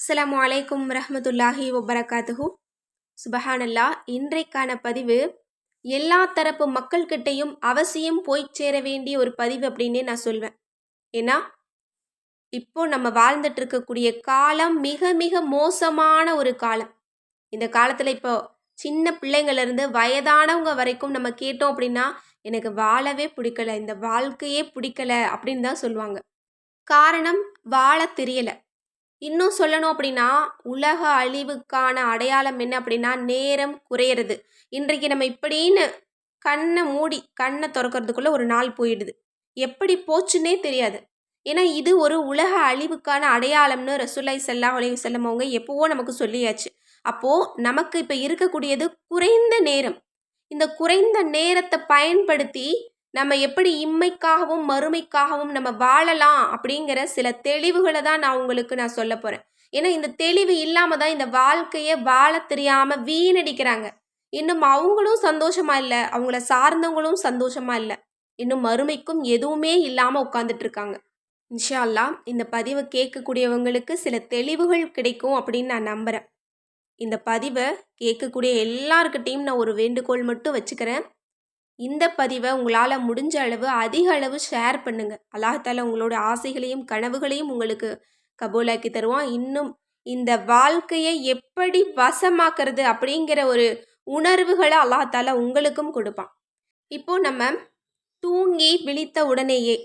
அஸ்லாம் அலைக்கும் ரஹமத்துல்லாஹி வபரகாத்துஹு. சுபஹானல்லா இன்றைக்கான பதிவு எல்லா தரப்பு மக்கள்கிட்டையும் அவசியம் போய் சேர வேண்டிய ஒரு பதிவு அப்படின்னே நான் சொல்வேன். ஏன்னா இப்போ நம்ம வாழ்ந்துட்டு இருக்கக்கூடிய காலம் மிக மிக மோசமான ஒரு காலம். இந்த காலத்தில் இப்போ சின்ன பிள்ளைங்கள்லேருந்து வயதானவங்க வரைக்கும் நம்ம கேட்டோம் அப்படின்னா எனக்கு வாழவே பிடிக்கல இந்த வாழ்க்கையே பிடிக்கல அப்படின்னு தான் சொல்லுவாங்க. காரணம் வாழ தெரியலை. இன்னும் சொல்லணும் அப்படின்னா உலக அழிவுக்கான அடையாளம் என்ன அப்படின்னா நேரம் குறையிறது. இன்றைக்கு நம்ம இப்படின்னு கண்ணை மூடி கண்ணை திறக்கறதுக்குள்ள ஒரு நாள் போயிடுது. எப்படி போச்சுன்னே தெரியாது. ஏன்னா இது ஒரு உலக அழிவுக்கான அடையாளம்னு ரசூலை செல்லா அலைஹி வஸல்லம் அவங்க எப்போவோ நமக்கு சொல்லியாச்சு. அப்போது நமக்கு இப்போ இருக்கக்கூடியது குறைந்த நேரம். இந்த குறைந்த நேரத்தை பயன்படுத்தி நம்ம எப்படி இம்மைக்காகவும் மறுமைக்காகவும் நம்ம வாழலாம் அப்படிங்கிற சில தெளிவுகளை தான் நான் உங்களுக்கு நான் சொல்ல போகிறேன் ஏன்னா இந்த தெளிவு இல்லாமல் தான் இந்த வாழ்க்கையை வாழ தெரியாமல் வீணடிக்கிறாங்க. இன்னும் அவங்களும் சந்தோஷமா இல்லை அவங்கள சார்ந்தவங்களும் சந்தோஷமா இல்லை. இன்னும் மறுமைக்கும் எதுவுமே இல்லாமல் உட்காந்துட்டு இருக்காங்க இன்ஷா அல்லாஹ் இந்த பதிவை கேட்கக்கூடியவங்களுக்கு சில தெளிவுகள் கிடைக்கும் அப்படின்னு நான் நம்புகிறேன் இந்த பதிவை கேட்கக்கூடிய எல்லாருக்கிட்டேயும் நான் ஒரு வேண்டுகோள் மட்டும் வச்சுக்கிறேன். இந்த பதிவை உங்களால் முடிஞ்ச அளவு அதிக அளவு ஷேர் பண்ணுங்கள் அல்லாஹால உங்களோட ஆசைகளையும் கனவுகளையும் உங்களுக்கு கபூலாக்கி தருவான். இன்னும் இந்த வாழ்க்கையை எப்படி வசமாக்குறது அப்படிங்கிற ஒரு உணர்வுகளை அல்லாஹால உங்களுக்கும் கொடுப்பான். இப்போ நம்ம தூங்கி விழித்த உடனேயே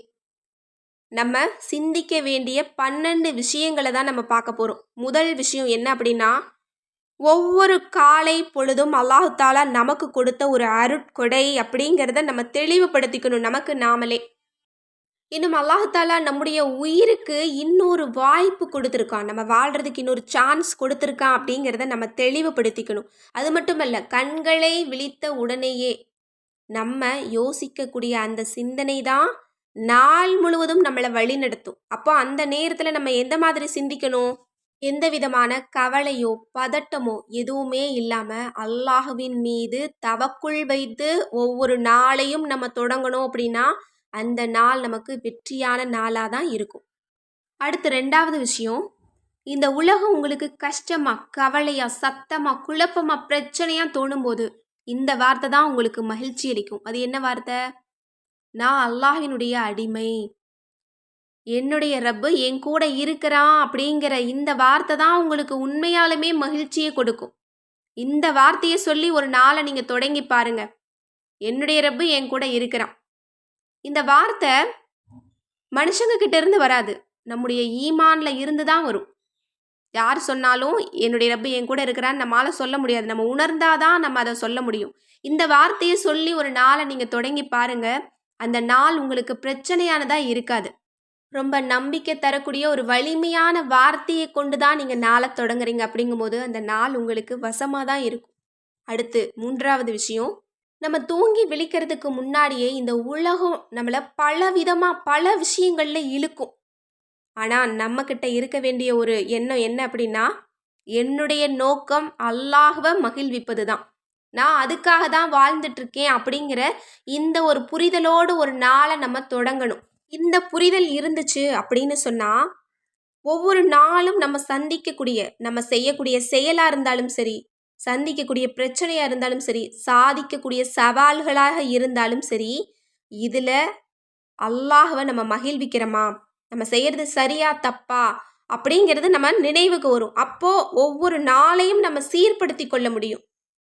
நம்ம சிந்திக்க வேண்டிய பன்னெண்டு விஷயங்களை தான் நம்ம பார்க்க போகிறோம் முதல் விஷயம் என்ன அப்படின்னா ஒவ்வொரு காலை பொழுதும் அல்லாஹு தாலா நமக்கு கொடுத்த ஒரு அருட்கொடை அப்படிங்கிறத நம்ம தெளிவுபடுத்திக்கணும் நமக்கு நாமளே. இன்னும் அல்லாஹு தாலா நம்முடைய உயிருக்கு இன்னொரு வாய்ப்பு கொடுத்துருக்கான். நம்ம வாழ்கிறதுக்கு இன்னொரு சான்ஸ் கொடுத்துருக்கான் அப்படிங்கிறத நம்ம தெளிவுபடுத்திக்கணும். அது மட்டும் இல்லை கண்களை விழித்த உடனேயே நம்ம யோசிக்கக்கூடிய அந்த சிந்தனை தான் நாள் முழுவதும் நம்மளை வழிநடத்தும். அப்போ அந்த நேரத்தில் நம்ம எந்த மாதிரி சிந்திக்கணும்? எந்த விதமான கவலையோ பதட்டமோ எதுவுமே இல்லாமல் அல்லாஹுவின் மீது தவக்குள் வைத்து ஒவ்வொரு நாளையும் நம்ம தொடங்கணும் அப்படின்னா அந்த நாள் நமக்கு வெற்றியான நாளாக தான் இருக்கும். அடுத்து ரெண்டாவது விஷயம் இந்த உலகம் உங்களுக்கு கஷ்டமா கவலையா சத்தமா குழப்பமா பிரச்சனையா தோணும்போது இந்த வார்த்தை தான் உங்களுக்கு மகிழ்ச்சி அளிக்கும். அது என்ன வார்த்தை? நான் அல்லாஹினுடைய அடிமை. என்னுடைய ரப்பு என் கூட இருக்கிறான் அப்படிங்கிற இந்த வார்த்தை தான் உங்களுக்கு உண்மையாலுமே மகிழ்ச்சியை கொடுக்கும். இந்த வார்த்தையை சொல்லி ஒரு நாளை நீங்கள் தொடங்கி பாருங்க. என்னுடைய ரப்பு என் கூட இருக்கிறான். இந்த வார்த்தை மனுஷங்க கிட்ட இருந்து வராது. நம்முடைய ஈமான்ல இருந்து தான் வரும். யார் சொன்னாலும் என்னுடைய ரப்பு என் கூட இருக்கிறான்னு நம்மளால் சொல்ல முடியாது. நம்ம உணர்ந்தாதான் நம்ம அதை சொல்ல முடியும். இந்த வார்த்தையை சொல்லி ஒரு நாளை நீங்கள் தொடங்கி பாருங்க. அந்த நாள் உங்களுக்கு பிரச்சனையானதாக இருக்காது. ரொம்ப நம்பிக்கை தரக்கூடிய ஒரு வலிமையான வார்த்தையை கொண்டு தான் நீங்கள் நாளை தொடங்குறீங்க அப்படிங்கும்போது அந்த நாள் உங்களுக்கு வசமாக தான் இருக்கும். அடுத்து மூன்றாவது விஷயம் நம்ம தூங்கி விழிக்கிறதுக்கு முன்னாடியே இந்த உலகம் நம்மளை பல விதமாக பல விஷயங்களில் இழுக்கும். ஆனால் நம்மக்கிட்ட இருக்க வேண்டிய ஒரு எண்ணம் என்ன அப்படின்னா என்னுடைய நோக்கம் அல்லாஹ்வை மகிழ்விப்பது தான் நான் அதுக்காக தான் வாழ்ந்துட்டுருக்கேன் அப்படிங்கிற இந்த ஒரு புரிதலோடு ஒரு நாளை நம்ம தொடங்கணும். இந்த புரிதல் இருந்துச்சு அப்படின்னு சொன்னால் ஒவ்வொரு நாளும் நம்ம சந்திக்கக்கூடிய நம்ம செய்யக்கூடிய செயலாக இருந்தாலும் சரி சந்திக்கக்கூடிய பிரச்சனையாக இருந்தாலும் சரி சாதிக்கக்கூடிய சவால்களாக இருந்தாலும் சரி இதில் அல்லாஹவை நம்ம மகிழ்விக்கிறோமா? நம்ம செய்கிறது சரியா தப்பா? அப்படிங்கிறது நம்ம நினைவுக்கு வரும். அப்போது ஒவ்வொரு நாளையும் நம்ம சீர்படுத்தி கொள்ள முடியும்.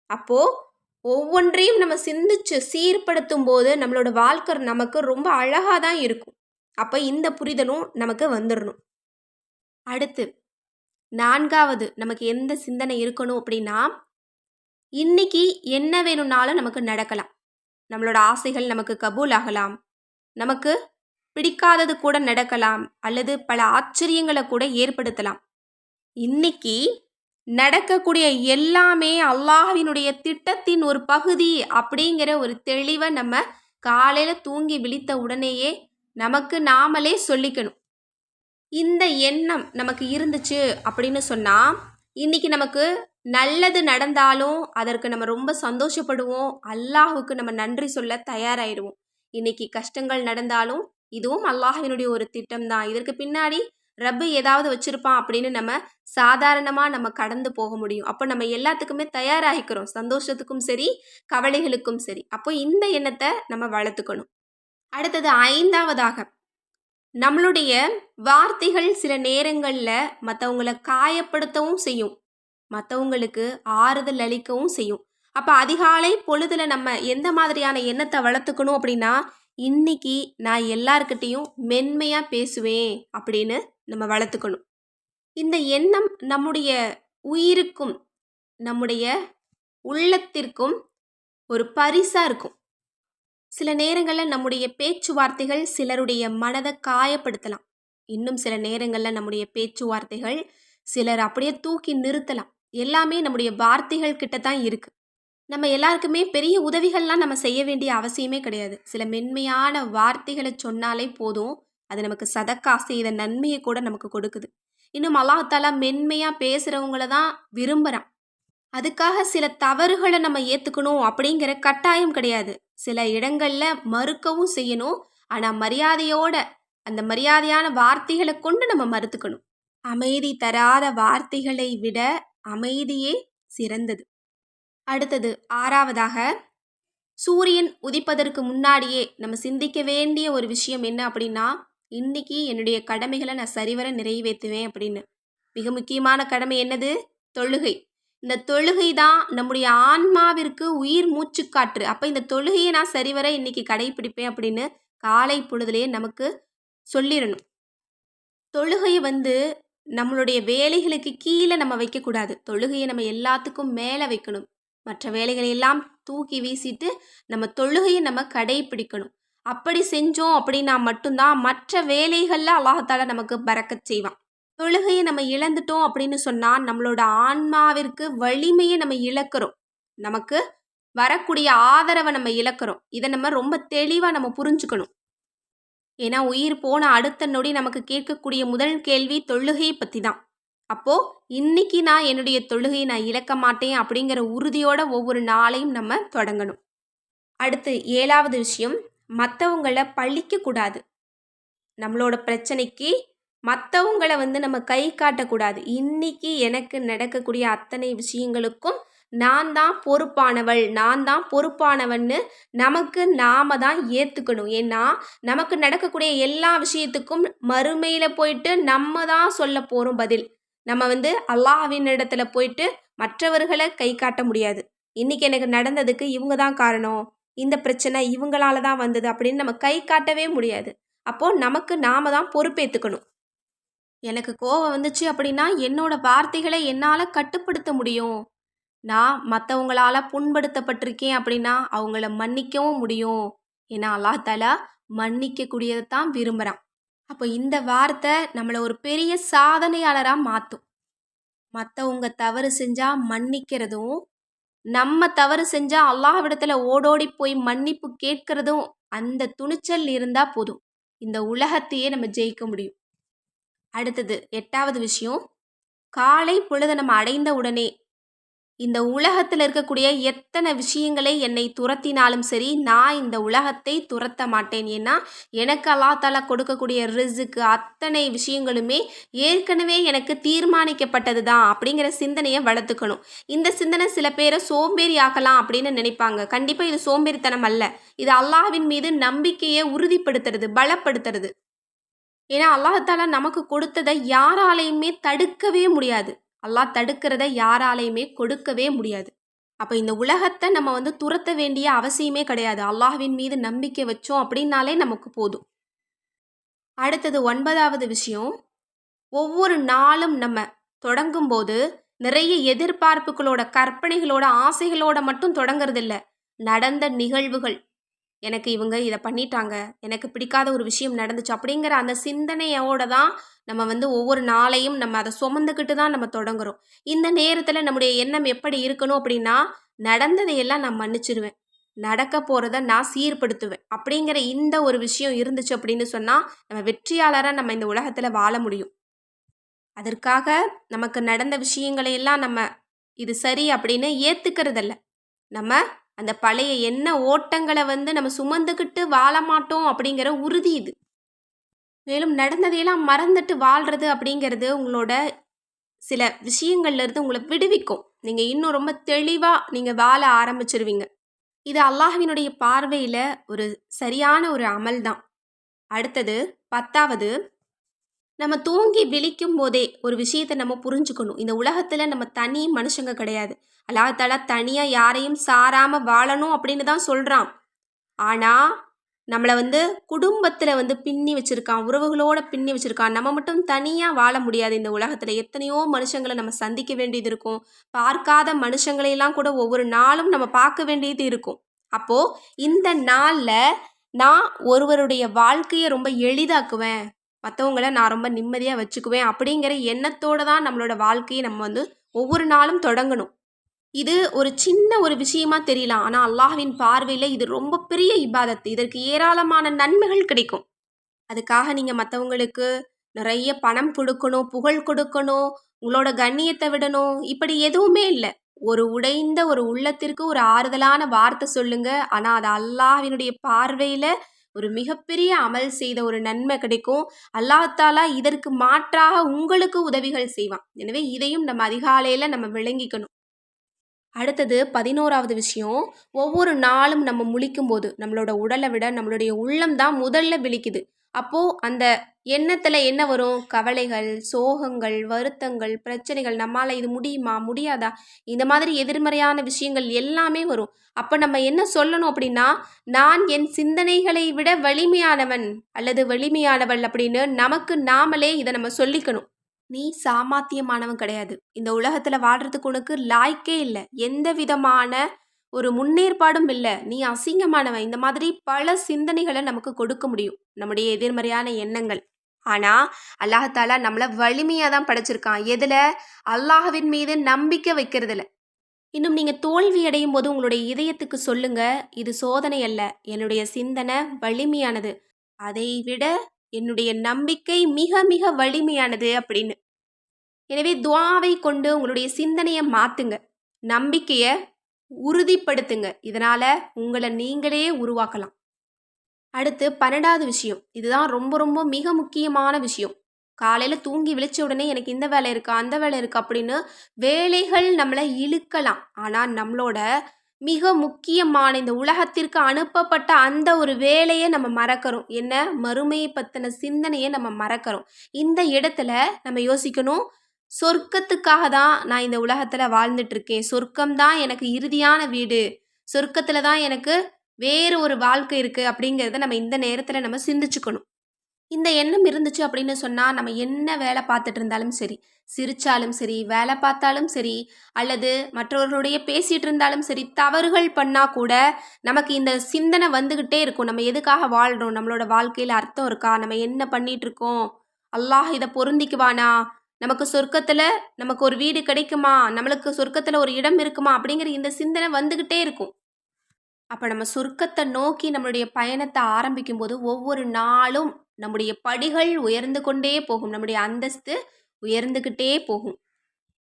அப்போது ஒவ்வொன்றையும் நம்ம சிந்திச்சு சீர்படுத்தும் போது நம்மளோட வாழ்க்கை நமக்கு ரொம்ப அழகாக தான் இருக்கும். அப்போ இந்த புரிதலும் நமக்கு வந்துடணும் அடுத்து நான்காவது நமக்கு எந்த சிந்தனை இருக்கணும் அப்படின்னா இன்னைக்கு என்ன வேணும்னாலும் நமக்கு நடக்கலாம். நம்மளோட ஆசைகள் நமக்கு கபூல் ஆகலாம் நமக்கு பிடிக்காதது கூட நடக்கலாம். அல்லது பல ஆச்சரியங்களை கூட ஏற்படுத்தலாம். இன்னைக்கு நடக்கக்கூடிய எல்லாமே அல்லாஹ்வினுடைய திட்டத்தின் ஒரு பகுதி அப்படிங்கிற ஒரு தெளிவை நம்ம காலையில் தூங்கி விழித்த உடனேயே நமக்கு நாமளே சொல்லிக்கணும். இந்த எண்ணம் நமக்கு இருந்துச்சு அப்படின்னு சொன்னால் இன்னைக்கு நமக்கு நல்லது நடந்தாலும் அதற்கு நம்ம ரொம்ப சந்தோஷப்படுவோம். அல்லாஹுக்கு நம்ம நன்றி சொல்ல தயாராகிடுவோம் இன்னைக்கு கஷ்டங்கள் நடந்தாலும் இதுவும் அல்லாஹினுடைய ஒரு திட்டம் தான் இதற்கு பின்னாடி ரப்பு ஏதாவது வச்சிருப்பான் அப்படின்னு நம்ம சாதாரணமாக நம்ம கடந்து போக முடியும். அப்போ நம்ம எல்லாத்துக்குமே தயாராகிக்கிறோம். சந்தோஷத்துக்கும் சரி கவலைகளுக்கும் சரி. அப்போ இந்த எண்ணத்தை நம்ம வளர்த்துக்கணும். அடுத்தது ஐந்தாவதாக நம்மளுடைய வார்த்தைகள் சில நேரங்களில் மற்றவங்களை காயப்படுத்தவும் செய்யும். மற்றவங்களுக்கு ஆறுதல் அளிக்கவும் செய்யும். அப்போ அதிகாலை பொழுதுல நம்ம எந்த மாதிரியான எண்ணத்தை வளர்த்துக்கணும் அப்படின்னா இன்னைக்கு நான் எல்லார்கிட்டேயும் மென்மையாக பேசுவேன் அப்படின்னு நம்ம வளர்த்துக்கணும். இந்த எண்ணம் நம்முடைய உயிருக்கும் நம்முடைய உள்ளத்திற்கும் ஒரு பரிசாக இருக்கும். சில நேரங்களில் நம்முடைய பேச்சுவார்த்தைகள் சிலருடைய மனதை காயப்படுத்தலாம். இன்னும் சில நேரங்களில் நம்முடைய பேச்சுவார்த்தைகள் சிலர் அப்படியே தூக்கி நிறுத்தலாம். எல்லாமே நம்முடைய வார்த்தைகள் கிட்ட தான் இருக்குது நம்ம எல்லாருக்குமே பெரிய உதவிகள்லாம் நம்ம செய்ய வேண்டிய அவசியமே கிடையாது. சில மென்மையான வார்த்தைகளை சொன்னாலே போதும். அது நமக்கு சதக்கா செய்த நன்மையை கூட நமக்கு கொடுக்குது. இன்னும் அல்லாஹாலா மென்மையாக பேசுகிறவங்கள தான் விரும்புகிறான் அதுக்காக சில தவறுகளை நம்ம ஏற்றுக்கணும் அப்படிங்கிற கட்டாயம் கிடையாது. சில இடங்களில் மறுக்கவும் செய்யணும். ஆனால் மரியாதையோட அந்த மரியாதையான வார்த்தைகளை கொண்டு நம்ம மறுத்துக்கணும். அமைதி தராத வார்த்தைகளை விட அமைதியே சிறந்தது. அடுத்தது ஆறாவதாக சூரியன் உதிப்பதற்கு முன்னாடியே நம்ம சிந்திக்க வேண்டிய ஒரு விஷயம் என்ன அப்படின்னா இன்னைக்கு என்னுடைய கடமைகளை நான் சரிவர நிறைவேற்றுவேன் அப்படின்னு. மிக முக்கியமான கடமை என்னது? தொழுகை. இந்த தொழுகை தான் நம்முடைய ஆன்மாவிற்கு உயிர் மூச்சுக்காற்று அப்போ இந்த தொழுகையை நான் சரிவர இன்னைக்கு கடைபிடிப்பேன் அப்படின்னு காலை பொழுதுலேயே நமக்கு சொல்லிடணும். தொழுகை வந்து நம்மளுடைய வேலைகளுக்கு கீழே நம்ம வைக்கக்கூடாது. தொழுகையை நம்ம எல்லாத்துக்கும் மேலே வைக்கணும். மற்ற வேலைகளை எல்லாம் தூக்கி வீசிட்டு நம்ம தொழுகையை நம்ம கடைபிடிக்கணும் அப்படி செஞ்சோம் அப்படின்னா மட்டும்தான் மற்ற வேலைகளில் அல்லாஹால நமக்கு பறக்க செய்வான். தொழுகையை நம்ம இழந்துட்டோம் அப்படின்னு சொன்னால் நம்மளோட ஆன்மாவிற்கு வலிமையை நம்ம இழக்கிறோம். நமக்கு வரக்கூடிய ஆதரவை நம்ம இழக்கிறோம். இதை நம்ம ரொம்ப தெளிவாக நம்ம புரிஞ்சுக்கணும். ஏன்னா உயிர் போன அடுத்த நொடி நமக்கு கேட்கக்கூடிய முதல் கேள்வி தொழுகையை பற்றி தான் அப்போது இன்னைக்கு நான் என்னுடைய தொழுகையை நான் இழக்க மாட்டேன் அப்படிங்கிற உறுதியோட ஒவ்வொரு நாளையும் நம்ம தொடங்கணும். அடுத்து ஏழாவது விஷயம் மற்றவங்கள பழிக்கக்கூடாது நம்மளோட பிரச்சனைக்கு மற்றவங்கள வந்து நம்ம கை காட்டக்கூடாது. இன்னைக்கு எனக்கு நடக்கக்கூடிய அத்தனை விஷயங்களுக்கும் நான் தான் பொறுப்பானவள் நான் தான் பொறுப்பானவன்னு நமக்கு நாம தான் ஏற்றுக்கணும் ஏன்னா நமக்கு நடக்கக்கூடிய எல்லா விஷயத்துக்கும் மறுமையில் போயிட்டு நம்ம தான் சொல்ல போகிறோம் பதில். நம்ம வந்து அல்லாஹ்வின் இடத்துல போயிட்டு மற்றவர்களை கை காட்ட முடியாது. இன்னைக்கு எனக்கு நடந்ததுக்கு இவங்க தான் காரணம். இந்த பிரச்சனை இவங்களால தான் வந்தது அப்படின்னு நம்ம கை காட்டவே முடியாது. அப்போது நமக்கு நாம தான் பொறுப்பேற்றுக்கணும் எனக்கு கோவம் வந்துச்சு அப்படின்னா என்னோட வார்த்தைகளை என்னால் கட்டுப்படுத்த முடியும்? நான் மற்றவங்களால புண்படுத்தப்பட்டிருக்கேன் அப்படின்னா அவங்கள மன்னிக்கவும் முடியும். ஏன்னா அல்லா தலா மன்னிக்கக்கூடியதை தான் விரும்புகிறான் அப்போ இந்த வார்த்தை நம்மளை ஒரு பெரிய சாதனையாளராக மாற்றும் மற்றவங்க தவறு செஞ்சால் மன்னிக்கிறதும் நம்ம தவறு செஞ்சால் அல்லாஹ்விடத்துல ஓடோடி போய் மன்னிப்பு கேட்கறதும் அந்த துணிச்சல் இருந்தால் போதும். இந்த உலகத்தையே நம்ம ஜெயிக்க முடியும். அடுத்தது எட்டாவது விஷயம் காலை பொழுது நம்ம அடைந்த உடனே இந்த உலகத்தில் இருக்கக்கூடிய எத்தனை விஷயங்களை என்னை துரத்தினாலும் சரி நான் இந்த உலகத்தை துரத்த மாட்டேன். ஏன்னா எனக்கு அல்லா கொடுக்கக்கூடிய ரிஸுக்கு அத்தனை விஷயங்களுமே ஏற்கனவே எனக்கு தீர்மானிக்கப்பட்டது தான் அப்படிங்கிற சிந்தனையை வளர்த்துக்கணும். இந்த சிந்தனை சில பேரை சோம்பேறி ஆக்கலாம் அப்படின்னு நினைப்பாங்க. கண்டிப்பாக இது சோம்பேறித்தனம் அல்ல. இது அல்லாவின் மீது நம்பிக்கையை உறுதிப்படுத்துறது பலப்படுத்துறது. ஏன்னா அல்லாஹாலா நமக்கு கொடுத்ததை யாராலையுமே தடுக்கவே முடியாது. அல்லாஹ் தடுக்கிறத யாராலையுமே கொடுக்கவே முடியாது. அப்போ இந்த உலகத்தை நம்ம வந்து துரத்த வேண்டிய அவசியமே கிடையாது. அல்லாஹ்வின் மீது நம்பிக்கை வச்சோம் அப்படின்னாலே நமக்கு போதும். அடுத்தது ஒன்பதாவது விஷயம். ஒவ்வொரு நாளும் நம்ம தொடங்கும்போது நிறைய எதிர்பார்ப்புகளோட கற்பனைகளோட ஆசைகளோட மட்டும் தொடங்குறதில்ல. நடந்த நிகழ்வுகள் எனக்கு இவங்க இதை பண்ணிட்டாங்க எனக்கு பிடிக்காத ஒரு விஷயம் நடந்துச்சு அப்படிங்கிற அந்த சிந்தனையோட தான் நம்ம வந்து ஒவ்வொரு நாளையும் நம்ம அதை சுமந்துக்கிட்டு தான் நம்ம தொடங்குறோம். இந்த நேரத்தில் நம்முடைய எண்ணம் எப்படி இருக்கணும் அப்படின்னா நடந்ததையெல்லாம் நான் மன்னிச்சிடுவேன் நடக்க போகிறத நான் சீர்படுத்துவேன் அப்படிங்கிற இந்த ஒரு விஷயம் இருந்துச்சு அப்படின்னு சொன்னால் நம்ம வெற்றியாளராக நம்ம இந்த உலகத்தில் வாழ முடியும். அதற்காக நமக்கு நடந்த விஷயங்களையெல்லாம் நம்ம இது சரி அப்படின்னு ஏற்றுக்கிறதில்ல நம்ம அந்த பழைய எண்ண ஓட்டங்களை வந்து நம்ம சுமந்துக்கிட்டு வாழ மாட்டோம் அப்படிங்கிற உறுதி இது. மேலும் நடந்ததையெல்லாம் மறந்துட்டு வாழ்கிறது அப்படிங்கிறது உங்களோட சில விஷயங்கள்லேருந்து உங்களை விடுவிக்கும். நீங்கள் இன்னும் ரொம்ப தெளிவாக நீங்கள் வாழ ஆரம்பிச்சிருவீங்க. இது அல்லாஹ்வினுடைய பார்வையில் ஒரு சரியான ஒரு அமல் தான். அடுத்தது பத்தாவது நம்ம தூங்கி விழிக்கும் போதே ஒரு விஷயத்தை நம்ம புரிஞ்சுக்கணும். இந்த உலகத்தில் நம்ம தனி மனுஷங்க கிடையாது. அல்லாஹால தனியாக யாரையும் சாராமல் வாழணும் அப்படின்னு தான் சொல்கிறான் ஆனால் நம்மளை வந்து குடும்பத்தில் வந்து பின்னி வச்சுருக்கான் உறவுகளோட பின்னி வச்சுருக்கான். நம்ம மட்டும் தனியாக வாழ முடியாது இந்த உலகத்தில். எத்தனையோ மனுஷங்களை நம்ம சந்திக்க வேண்டியது இருக்கும். பார்க்காத மனுஷங்களையெல்லாம் கூட ஒவ்வொரு நாளும் நம்ம பார்க்க வேண்டியது இருக்கும். அப்போது இந்த நாளில் நான் ஒருவருடைய வாழ்க்கையை ரொம்ப எளிதாக்குவேன். மற்றவங்கள நான் ரொம்ப நிம்மதியாக வச்சுக்குவேன் அப்படிங்கிற எண்ணத்தோடு தான் நம்மளோட வாழ்க்கையை நம்ம வந்து ஒவ்வொரு நாளும் தொடங்கணும். இது ஒரு சின்ன ஒரு விஷயமா தெரியலாம் ஆனால் அல்லாஹ்வின் பார்வையில் இது ரொம்ப பெரிய இபாதத்து. இதற்கு ஏராளமான நன்மைகள் கிடைக்கும். அதுக்காக நீங்கள் மற்றவங்களுக்கு நிறைய பணம் கொடுக்கணும் புகழ் கொடுக்கணும் உங்களோட கண்ணியத்தை விடணும். இப்படி எதுவுமே இல்லை. ஒரு உடைந்த ஒரு உள்ளத்திற்கு ஒரு ஆறுதலான வார்த்தை சொல்லுங்க. ஆனால் அது அல்லாஹ்வினுடைய பார்வையில் ஒரு மிகப்பெரிய அமல் செய்த ஒரு நன்மை கிடைக்கும். அல்லாஹாலா இதற்கு மாற்றாக உங்களுக்கு உதவிகள் செய்வான். எனவே இதையும் நம்ம அதிகாலையில் நம்ம விளங்கிக்கணும். அடுத்தது பதினோராவது விஷயம். ஒவ்வொரு நாளும் நம்ம முழிக்கும் போது நம்மளோட உடலை விட நம்மளுடைய உள்ளம் தான் முதல்ல விழிக்குது. அப்போது அந்த எண்ணத்தில் என்ன வரும்? கவலைகள் சோகங்கள் வருத்தங்கள் பிரச்சனைகள் நம்மளால் இது முடியுமா? முடியாதா? இந்த மாதிரி எதிர்மறையான விஷயங்கள் எல்லாமே வரும். அப்போ நம்ம என்ன சொல்லணும் அப்படின்னா நான் என் சிந்தனைகளை விட வலிமையானவன் அல்லது வலிமையானவள் அப்படின்னு நமக்கு நாமளே இதை நம்ம சொல்லிக்கணும். நீ சாமாத்தியமானவன் கிடையாது. இந்த உலகத்தில் வாடுறதுக்கு உனக்கு லாய்க்கே இல்லை. எந்த விதமான ஒரு முன்னேற்பாடும் இல்லை. நீ அசிங்கமானவன். இந்த மாதிரி பல சிந்தனைகளை நமக்கு கொடுக்க முடியும். நம்முடைய எதிர்மறையான எண்ணங்கள். ஆனால் அல்லாஹாலா நம்மளை வலிமையாக தான் படைச்சிருக்கான். எதில்? அல்லாஹவின் மீது நம்பிக்கை வைக்கிறதுல. இன்னும் நீங்கள் தோல்வி அடையும் போது உங்களுடைய இதயத்துக்கு சொல்லுங்க. இது சோதனை அல்ல. என்னுடைய சிந்தனை வலிமையானது. அதை விட என்னுடைய நம்பிக்கை மிக மிக வலிமையானது அப்படின்னு. எனவே துவாவை கொண்டு உங்களுடைய சிந்தனையை மாற்றுங்க நம்பிக்கையை உறுதிப்படுத்துங்க. இதனால் உங்களை நீங்களே உருவாக்கலாம். அடுத்து பன்னெண்டாவது விஷயம். இதுதான் ரொம்ப ரொம்ப மிக முக்கியமான விஷயம். காலையில் தூங்கி விழிச்ச உடனே எனக்கு இந்த வேலை இருக்கா அந்த வேலை இருக்கா அப்படின்னு வேலைகள் நம்மளை இழுக்கலாம். ஆனால் நம்மளோட மிக முக்கியமான இந்த உலகத்திற்கு அனுப்பப்பட்ட அந்த ஒரு வேலையை நம்ம மறக்கிறோம். என்ன? மறுமையை பற்றின சிந்தனையை நம்ம மறக்கிறோம். இந்த இடத்துல நம்ம யோசிக்கணும். சொர்க்கத்துக்காக தான் நான் இந்த உலகத்தில் வாழ்ந்துட்டுருக்கேன். சொர்க்கம் தான் எனக்கு இறுதியான வீடு. சொர்க்கத்தில் தான் எனக்கு வேறு ஒரு வாழ்க்கை இருக்குது அப்படிங்கிறத நம்ம இந்த நேரத்தில் நம்ம சிந்திச்சுக்கணும். இந்த எண்ணம் இருந்துச்சு அப்படின்னு சொன்னால் நம்ம என்ன வேலை பார்த்துட்டு இருந்தாலும் சரி சிரித்தாலும் சரி வேலை பார்த்தாலும் சரி அல்லது மற்றவர்களுடைய பேசிகிட்டு இருந்தாலும் சரி தவறுகள் பண்ணால் கூட நமக்கு இந்த சிந்தனை வந்துக்கிட்டே இருக்கும். நம்ம எதுக்காக வாழ்கிறோம் நம்மளோட வாழ்க்கையில் அர்த்தம் இருக்கா? நம்ம என்ன பண்ணிகிட்ருக்கோம் அல்லாஹ் இதை பொருந்திக்குவானா? நமக்கு சொர்க்கத்தில் நமக்கு ஒரு வீடு கிடைக்குமா? நம்மளுக்கு சொர்க்கத்தில் ஒரு இடம் இருக்குமா? அப்படிங்கிற இந்த சிந்தனை வந்துக்கிட்டே இருக்கும். அப்போ நம்ம சொர்க்கத்தை நோக்கி நம்மளுடைய பயணத்தை ஆரம்பிக்கும் போது ஒவ்வொரு நாளும் நம்முடைய படிகள் உயர்ந்து கொண்டே போகும். நம்முடைய அந்தஸ்து உயர்ந்துக்கிட்டே போகும்.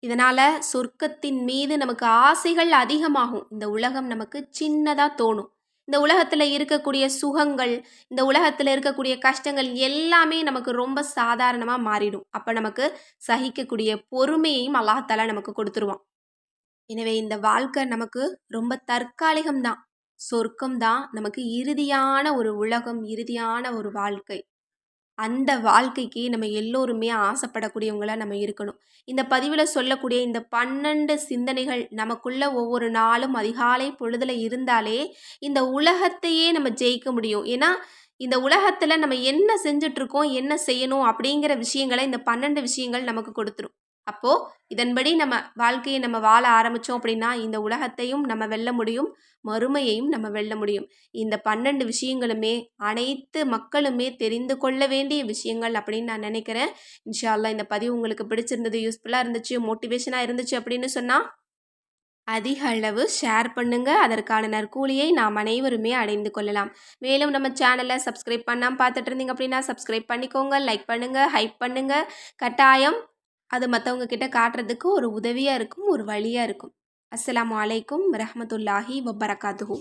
இதனால் சொர்க்கத்தின் மீது நமக்கு ஆசைகள் அதிகமாகும். இந்த உலகம் நமக்கு சின்னதாக தோணும். இந்த உலகத்தில் இருக்கக்கூடிய சுகங்கள் இந்த உலகத்தில் இருக்கக்கூடிய கஷ்டங்கள் எல்லாமே நமக்கு ரொம்ப சாதாரணமாக மாறிடும். அப்போ நமக்கு சகிக்கக்கூடிய பொறுமையையும் அல்லாஹத்தால நமக்கு கொடுத்துருவான். எனவே இந்த வாழ்க்கை நமக்கு ரொம்ப தற்காலிகம்தான். சொர்க்கம் தான் நமக்கு இறுதியான ஒரு உலகம் இறுதியான ஒரு வாழ்க்கை. அந்த வாழ்க்கைக்கு நம்ம எல்லோருமே ஆசைப்படக்கூடியவங்களாக நம்ம இருக்கணும். இந்த பதிவில் சொல்லக்கூடிய இந்த பன்னெண்டு சிந்தனைகள் நமக்குள்ள ஒவ்வொரு நாளும் அதிகாலை பொழுதில் இருந்தாலே இந்த உலகத்தையே நம்ம ஜெயிக்க முடியும். ஏன்னா இந்த உலகத்தில் நம்ம என்ன செஞ்சிட்ருக்கோம் என்ன செய்யணும் அப்படிங்கிற விஷயங்களை இந்த பன்னெண்டு விஷயங்கள் நமக்கு கொடுத்துரும். அப்போது இதன்படி நம்ம வாழ்க்கையை நம்ம வாழ ஆரம்பித்தோம் அப்படின்னா இந்த உலகத்தையும் நம்ம வெல்ல முடியும் மறுமையையும் நம்ம வெல்ல முடியும். இந்த பன்னெண்டு விஷயங்களுமே அனைத்து மக்களுமே தெரிந்து கொள்ள வேண்டிய விஷயங்கள் அப்படின்னு நான் நினைக்கிறேன். இன்ஷால்லா இந்த பதிவு உங்களுக்கு பிடிச்சிருந்தது யூஸ்ஃபுல்லாக இருந்துச்சு மோட்டிவேஷனாக இருந்துச்சு அப்படின்னு சொன்னால் அதிக அளவு ஷேர் பண்ணுங்கள் அதற்கான நற்கூலியை நாம் அனைவருமே அடைந்து கொள்ளலாம். மேலும் நம்ம சேனலை சப்ஸ்கிரைப் பண்ணாமல் பார்த்துட்டு இருந்தீங்க அப்படின்னா சப்ஸ்கிரைப் பண்ணிக்கோங்க லைக் பண்ணுங்கள் ஹைப் பண்ணுங்கள் கட்டாயம் அது மற்றவங்க கிட்ட காட்டுறதுக்கு ஒரு உதவியாக இருக்கும் ஒரு வழியாக இருக்கும். அஸ்லாம் வலைக்கும் ரஹமத்துல்லாஹி வபரகாத்துஹூ.